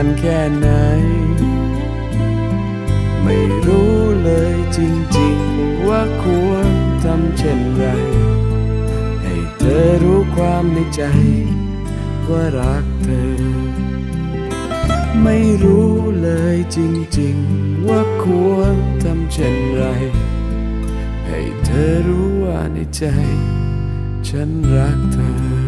านแค่ไหน ไม่รู้เลยจริงๆว่าควรทำเช่นไร ให้เธอรู้ความในใจ ว่ารักเธอ ไม่รู้เลยจริงๆว่าควรทำเช่นไร ให้เธอรู้ว่าในใจ ฉันรักเธอ